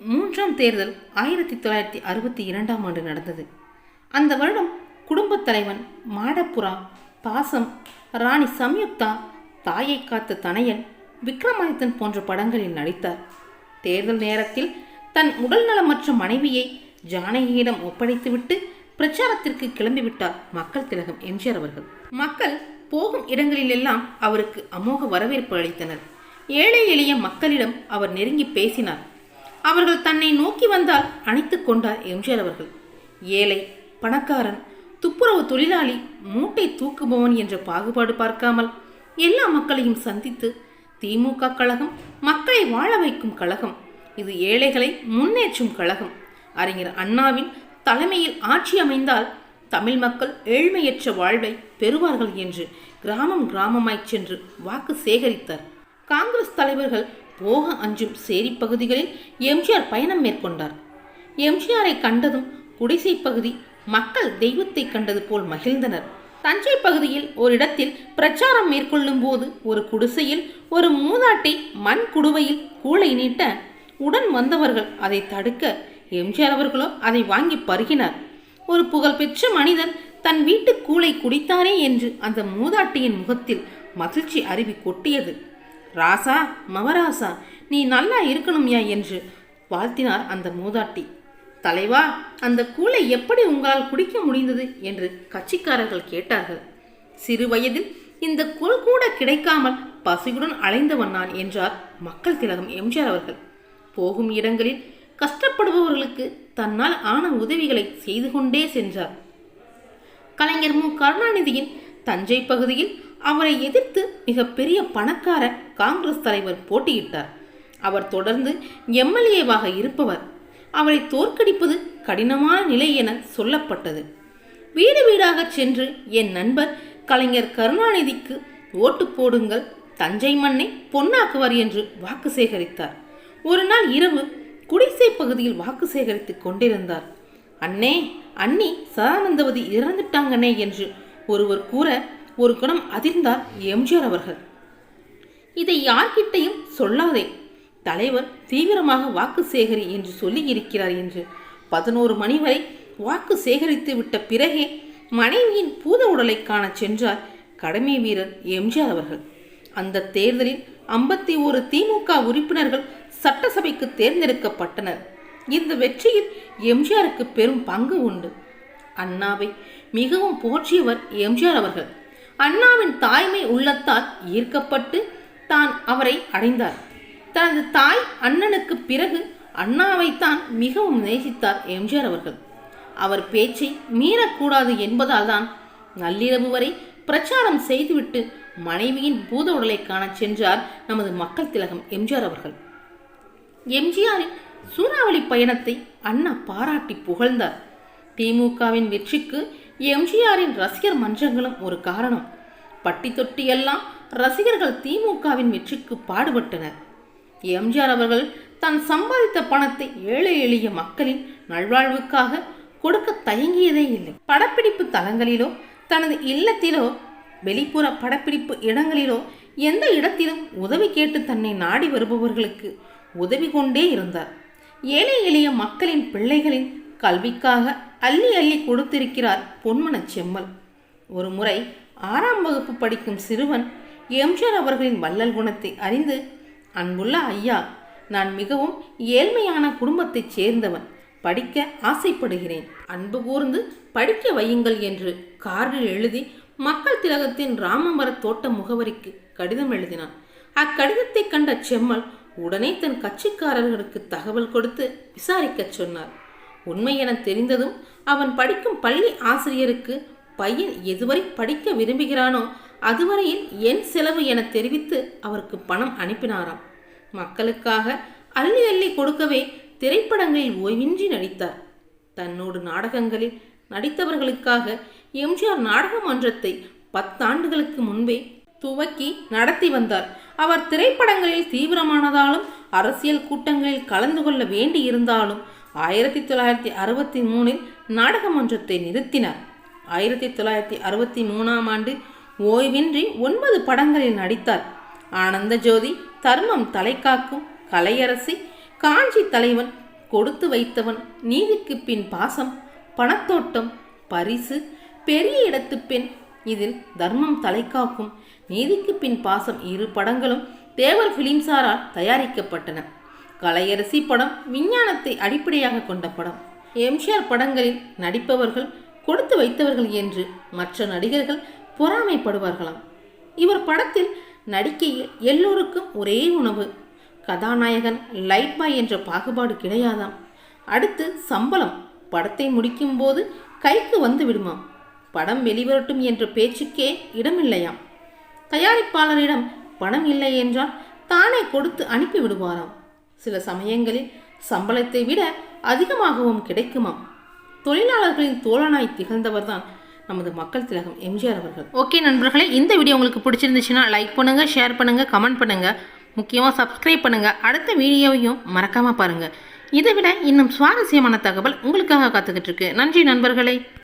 மூன்றாம் தேர்தல் ஆயிரத்தி தொள்ளாயிரத்தி அறுபத்தி இரண்டாம் ஆண்டு நடந்தது. அந்த வருடம் குடும்பத் தலைவன் மாடப்புறா பாசம் ராணி சம்யுக்தா தாயை காத்த தனையன் விக்ரமாதித்தன் போன்ற படங்களில் நடித்தார். தேர்தல் நேரத்தில் தன் உடல்நலமற்ற மனைவியை ஜானகியிடம் ஒப்படைத்துவிட்டு பிரச்சாரத்திற்கு கிளம்பிவிட்டார் மக்கள் திலகம் எம்ஜிஆர் அவர்கள். மக்கள் போகும் இடங்களிலெல்லாம் அவருக்கு அமோக வரவேற்பு அளித்தனர். ஏழை எளிய மக்களிடம் அவர் நெருங்கி பேசினார். அவர்கள் தன்னை நோக்கி வந்தால் அணைத்துக் கொண்டார் எம்ஜிஆர் அவர்கள். ஏழை பணக்காரன் துப்புரவு தொழிலாளி மூட்டை தூக்குபவன் என்ற பாகுபாடு பார்க்காமல் எல்லா மக்களையும் சந்தித்து திமுக கழகம் மக்களை வாழ வைக்கும் கழகம் இது ஏழைகளை முன்னேற்றும் கழகம். அறிஞர் அண்ணாவின் தலைமையில் ஆட்சி அமைந்தால் தமிழ் மக்கள் ஏழ்மையற்ற வாழ்வை பெறுவார்கள் என்று கிராமம் கிராமமாய் சென்று வாக்கு சேகரித்தார். காங்கிரஸ் தலைவர்கள் போக அஞ்சும் சேரி பகுதிகளில் எம்ஜிஆர் பயணம் மேற்கொண்டார். எம்ஜிஆரை கண்டதும் குடிசை பகுதி மக்கள் தெய்வத்தை கண்டது போல் மகிழ்ந்தனர். தஞ்சை பகுதியில் ஒரு இடத்தில் பிரச்சாரம் மேற்கொள்ளும் போது ஒரு குடிசையில் ஒரு மூதாட்டி மண் குடுவையில் கூளை நீட்ட உடன் வந்தவர்கள் அதை தடுக்க எம்ஜிஆர் அவர்களோ அதை வாங்கி பருகினார். ஒரு புகழ்பெற்ற மனிதன் தன் வீட்டு கூளை குடித்தாரே என்று அந்த மூதாட்டியின் முகத்தில் மகிழ்ச்சி அருவி கொட்டியது. ராசா மவராசா நீ நல்லா இருக்கணும்யா என்று வாழ்த்தினார் அந்த மூதாட்டி. தலைவா அந்த கூலை எப்படி உங்களால் குடிக்க முடிந்தது என்று கட்சிக்காரர்கள் கேட்டார்கள். சிறு வயதில் இந்த குள் கூட கிடைக்காமல் பசியுடன் அலைந்தவன் நான் என்றார் மக்கள் திலகம் எம்ஜிஆர் அவர்கள். போகும் இடங்களில் கஷ்டப்படுபவர்களுக்கு தன்னால் ஆன உதவிகளை செய்து கொண்டே சென்றார். கலைஞர் மு. கருணாநிதியின் தஞ்சை பகுதியில் அவரை எதிர்த்து மிகப்பெரிய பணக்கார காங்கிரஸ் தலைவர் போட்டியிட்டார். அவர் தொடர்ந்து எம்எல்ஏவாக இருப்பவர். அவரை தோற்கடிப்பது கடினமான நிலை என சொல்லப்பட்டது. வீடு வீடாக சென்று என் நண்பர் கலைஞர் கருணாநிதிக்கு ஓட்டு போடுங்கள் தஞ்சை மண்ணை பொன்னாக்குவார் என்று வாக்கு சேகரித்தார். ஒரு நாள் இரவு குடிசை பகுதியில் வாக்கு சேகரித்துக் கொண்டிருந்தார். அண்ணே அண்ணி சதானந்தவதி இறந்துட்டாங்கண்ணே என்று ஒருவர் கூற ஒரு குணம் அதிர்ந்தார் எம்ஜிஆர் அவர்கள். இதை யார்கிட்டையும் சொல்லாதே. தலைவர் தீவிரமாக வாக்கு சேகரி என்று சொல்லி இருக்கிறார் என்று. பதினோரு மணி வரை வாக்கு சேகரித்து விட்ட பிறகே மனைவியின் பூத உடலை காண சென்றார் கடமை வீரர் எம்ஜிஆர் அவர்கள். அந்த தேர்தலில் ஐம்பத்தி ஒரு திமுக உறுப்பினர்கள் சட்டசபைக்கு தேர்ந்தெடுக்கப்பட்டனர். இந்த வெற்றியில் எம்ஜிஆருக்கு பெரும் பங்கு உண்டு. அண்ணாவை மிகவும் போற்றியவர் எம்ஜிஆர் அவர்கள். அண்ணாவின் தாய்மை உள்ளத்தால் ஈர்க்கப்பட்டு தான் அவரை அடைந்தார். தனது தாய் அண்ணனுக்கு பிறகு அண்ணாவைத்தான் மிகவும் நேசித்தார் எம்ஜிஆர் அவர்கள். அவர் பேச்சை மீறக்கூடாது என்பதால் தான் நள்ளிரவு வரை பிரச்சாரம் செய்துவிட்டு மனைவியின் பூத உடலை காணச் சென்றார் நமது மக்கள் திலகம் எம்ஜிஆர் அவர்கள். எம்ஜிஆரின் சூறாவளி பயணத்தை அண்ணா பாராட்டி புகழ்ந்தார். திமுகவின் வெற்றிக்கு எம்ஜிஆரின் ரசிகர் மன்றங்களும் ஒரு காரணம். பட்டி தொட்டி எல்லாம் ரசிகர்கள் திமுகவின் வெற்றிக்கு பாடுபட்டனர். எம்ஜிஆர் அவர்கள் தான் சம்பாதித்த பணத்தை ஏழை எளிய மக்களின் நல்வாழ்வுக்காக கொடுக்க தயங்கியதே இல்லை. படப்பிடிப்பு தலங்களிலோ தனது இல்லத்திலோ வெளிப்புற படப்பிடிப்பு இடங்களிலோ எந்த இடத்திலும் உதவி கேட்டு தன்னை நாடி வருபவர்களுக்கு உதவி கொண்டே இருந்தார். ஏழை எளிய மக்களின் பிள்ளைகளின் கல்விக்காக அள்ளி அள்ளி கொடுத்திருக்கிறார் பொன்மனச் செம்மல். ஒரு முறை ஆறாம் வகுப்பு படிக்கும் சிறுவன் எம்ஜிஆர் அவர்களின் வள்ளல் குணத்தை அறிந்து அன்புள்ள ஐயா நான் மிகவும் ஏழ்மையான குடும்பத்தைச் சேர்ந்தவன் படிக்க ஆசைப்படுகிறேன். அன்பு கூர்ந்து படிக்க வையுங்கள் என்று கார்டில் எழுதி மக்கள் திலகத்தின் ராமமரத் தோட்ட முகவரிக்கு கடிதம் எழுதினான். அக்கடிதத்தை கண்ட செம்மல் உடனே தன் கட்சிக்காரர்களுக்கு தகவல் கொடுத்து விசாரிக்கச் சொன்னார். உண்மை என தெரிந்ததும் அவன் படிக்கும் பள்ளி ஆசிரியருக்கு பையன் எதுவரை படிக்க விரும்புகிறானோ அதுவரையில் என் செலவு என தெரிவித்து அவருக்கு பணம் அனுப்பினாராம். மக்களுக்காக அள்ளி அள்ளி கொடுக்கவே திரைப்படங்களில் ஓய்வின்றி நடித்தார். தன்னோடு நாடகங்களில் நடித்தவர்களுக்காக எம்ஜிஆர் நாடக மன்றத்தை பத்தாண்டுகளுக்கு முன்பே துவக்கி நடத்தி வந்தார். அவர் திரைப்படங்களில் தீவிரமானதாலும் அரசியல் கூட்டங்களில் கலந்து கொள்ள வேண்டி இருந்தாலும் ஆயிரத்தி தொள்ளாயிரத்தி அறுபத்தி மூணில் நாடகமன்றத்தை நிறுத்தினார். ஆயிரத்தி தொள்ளாயிரத்தி அறுபத்தி மூணாம் ஆண்டு ஓய்வின்றி ஒன்பது படங்களில் நடித்தார். ஆனந்த ஜோதி தர்மம் தலைக்காக்கும் கலையரசி காஞ்சி தலைவன் கொடுத்து வைத்தவன் நீதிக்கு பின் பாசம் பணத்தோட்டம் பரிசு பெரிய இடத்து பெண் இதில் தர்மம் தலைக்காக்கும் நீதிக்கு பின் பாசம் இரு படங்களும் தேவர் பிலிம்சாரால் தயாரிக்கப்பட்டன. கலையரசி படம் விஞ்ஞானத்தை அடிப்படையாக கொண்ட படம். எம்ஜிஆர் படங்களில் நடிப்பவர்கள் கொடுத்து வைத்தவர்கள் என்று மற்ற நடிகர்கள் பொறாமைப்படுவார்களாம். இவர் படத்தில் நடிக்கையில் எல்லோருக்கும் ஒரே உணவு. கதாநாயகன் லைட் பாய் என்ற பாகுபாடு கிடையாதாம். அடுத்து சம்பளம். படத்தை முடிக்கும்போது கைக்கு வந்து விடுமாம். படம் வெளிவரட்டும் என்ற பேச்சுக்கே இடமில்லையாம். தயாரிப்பாளரிடம் பணம் இல்லை என்றால் தானே கொடுத்து அனுப்பி விடுவாராம். சில சமயங்களில் சம்பளத்தை விட அதிகமாகவும் கிடைக்குமாம். தொழிலாளர்களின் தோழனாய் திகழ்ந்தவர்தான் நமது மக்கள் திலகம் எம்ஜிஆர் அவர்கள். ஓகே நண்பர்களே இந்த வீடியோ உங்களுக்கு பிடிச்சிருந்துச்சுன்னா லைக் பண்ணுங்கள் ஷேர் பண்ணுங்கள் கமெண்ட் பண்ணுங்கள் முக்கியமாக சப்ஸ்கிரைப் பண்ணுங்கள் அடுத்த வீடியோவையும் மறக்காமல் பாருங்கள் இதை விட இன்னும் சுவாரஸ்யமான தகவல் உங்களுக்காக காத்துக்கிட்டு இருக்கு. நன்றி நண்பர்களே.